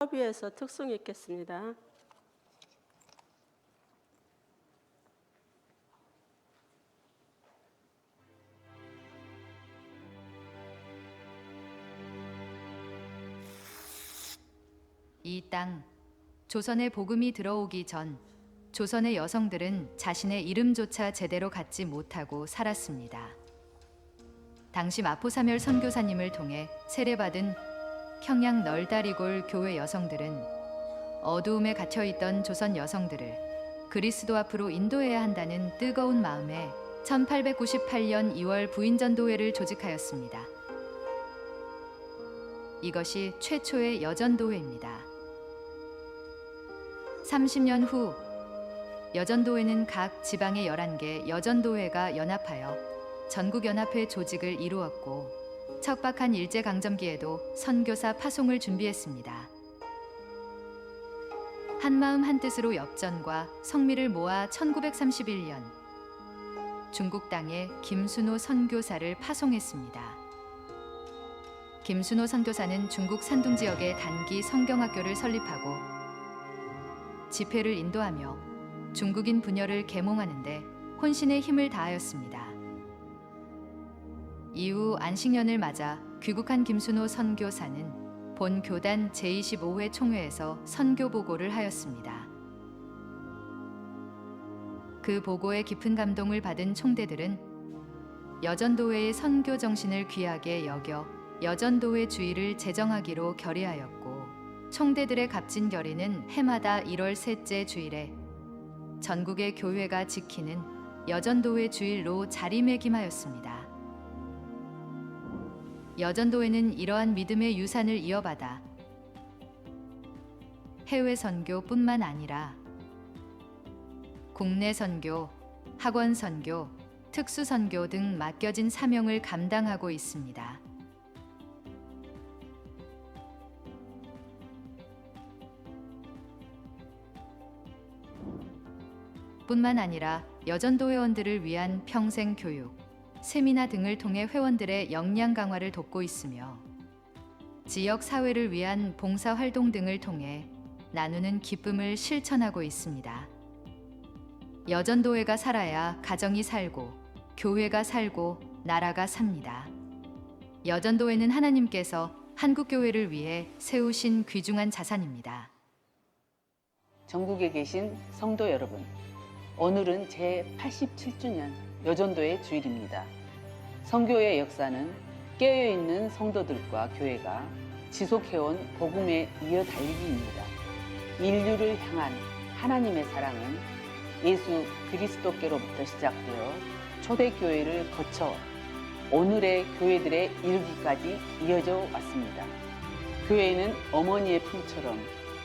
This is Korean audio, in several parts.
협의해서 특성 있겠습니다. 이 땅 조선의 복음이 들어오기 전 조선의 여성들은 자신의 이름조차 제대로 갖지 못하고 살았습니다. 당시 마포사멸 선교사님을 통해 세례받은 평양 널다리골 교회 여성들은 어두움에 갇혀 있던 조선 여성들을 그리스도 앞으로 인도해야 한다는 뜨거운 마음에 1898년 2월 부인전도회를 조직하였습니다. 이것이 최초의 여전도회입니다. 30년 후 여전도회는 각 지방의 11개 여전도회가 연합하여 전국연합회 조직을 이루었고 척박한 일제 강점기에도 선교사 파송을 준비했습니다. 한마음 한뜻으로 엽전과 성미를 모아 1931년 중국 땅에 김순호 선교사를 파송했습니다. 김순호 선교사는 중국 산둥 지역에 단기 성경학교를 설립하고 집회를 인도하며 중국인 분열을 계몽하는데 혼신의 힘을 다하였습니다. 이후 안식년을 맞아 귀국한 김순호 선교사는 본 교단 제25회 총회에서 선교 보고를 하였습니다. 그 보고에 깊은 감동을 받은 총대들은 여전도회의 선교 정신을 귀하게 여겨 여전도회 주의를 제정하기로 결의하였고 총대들의 값진 결의는 해마다 1월 셋째 주일에 전국의 교회가 지키는 여전도회 주일로 자리매김하였습니다. 여전도회는 이러한 믿음의 유산을 이어받아 해외 선교뿐만 아니라 국내 선교, 학원 선교, 특수 선교 등 맡겨진 사명을 감당하고 있습니다. 뿐만 아니라 여전도 회원들을 위한 평생 교육, 세미나 등을 통해 회원들의 역량 강화를 돕고 있으며 지역 사회를 위한 봉사 활동 등을 통해 나누는 기쁨을 실천하고 있습니다. 여전도회가 살아야 가정이 살고 교회가 살고 나라가 삽니다. 여전도회는 하나님께서 한국 교회를 위해 세우신 귀중한 자산입니다. 전국에 계신 성도 여러분, 오늘은 제 87주년 여전도의 주일입니다. 성교의 역사는 깨어있는 성도들과 교회가 지속해온 복음의 이어 달리기입니다. 인류를 향한 하나님의 사랑은 예수 그리스도께로부터 시작되어 초대교회를 거쳐 오늘의 교회들에 이르기까지 이어져 왔습니다. 교회는 어머니의 품처럼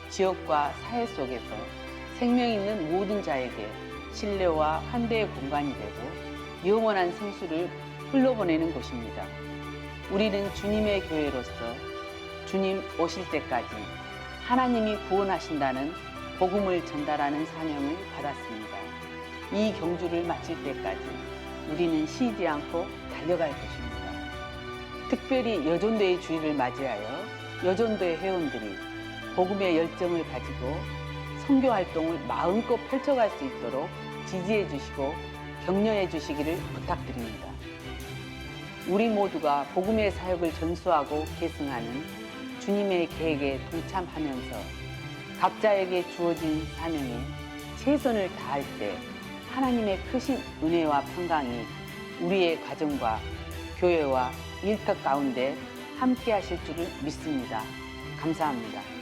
지역과 사회 속에서 생명 있는 모든 자에게 신뢰와 환대의 공간이 되고 영원한 생수를 흘러보내는 곳입니다. 우리는 주님의 교회로서 주님 오실 때까지 하나님이 구원하신다는 복음을 전달하는 사명을 받았습니다. 이 경주를 마칠 때까지 우리는 쉬지 않고 달려갈 것입니다. 특별히 여전도의 주일을 맞이하여 여전도의 회원들이 복음의 열정을 가지고 선교 활동을 마음껏 펼쳐갈 수 있도록 지지해 주시고 격려해 주시기를 부탁드립니다. 우리 모두가 복음의 사역을 전수하고 계승하는 주님의 계획에 동참하면서 각자에게 주어진 사명에 최선을 다할 때 하나님의 크신 은혜와 평강이 우리의 가정과 교회와 일터 가운데 함께 하실 줄을 믿습니다. 감사합니다.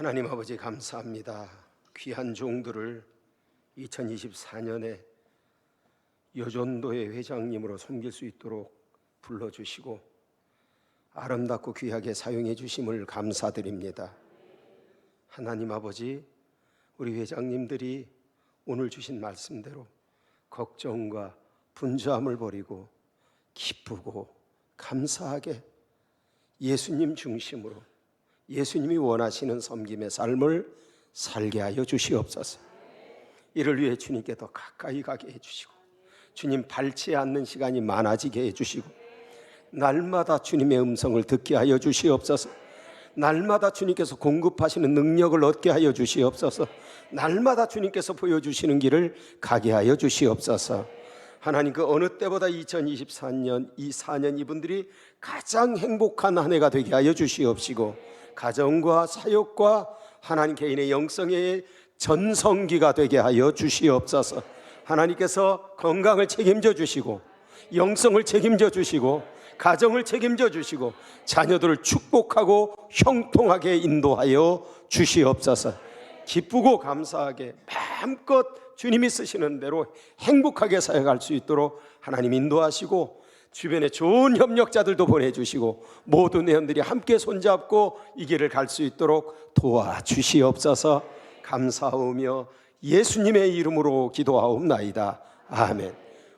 하나님 아버지 감사합니다. 귀한 종들을 2024년에 여전도의 회장님으로 섬길 수 있도록 불러주시고 아름답고 귀하게 사용해 주심을 감사드립니다. 하나님 아버지, 우리 회장님들이 오늘 주신 말씀대로 걱정과 분주함을 버리고 기쁘고 감사하게 예수님 중심으로 예수님이 원하시는 섬김의 삶을 살게 하여 주시옵소서. 이를 위해 주님께 더 가까이 가게 해주시고 주님 밟지 않는 시간이 많아지게 해주시고 날마다 주님의 음성을 듣게 하여 주시옵소서. 날마다 주님께서 공급하시는 능력을 얻게 하여 주시옵소서. 날마다 주님께서 보여주시는 길을 가게 하여 주시옵소서. 하나님 그 어느 때보다 2024년 이 4년 이분들이 가장 행복한 한 해가 되게 하여 주시옵시고 가정과 사역과 하나님 개인의 영성의 전성기가 되게 하여 주시옵소서. 하나님께서 건강을 책임져 주시고 영성을 책임져 주시고 가정을 책임져 주시고 자녀들을 축복하고 형통하게 인도하여 주시옵소서. 기쁘고 감사하게 마음껏 주님이 쓰시는 대로 행복하게 사역할 수 있도록 하나님 인도하시고 주변에 좋은 협력자들도 보내주시고 모든 회원들이 함께 손잡고 이 길을 갈 수 있도록 도와주시옵소서 감사하며 예수님의 이름으로 기도하옵나이다. 아멘.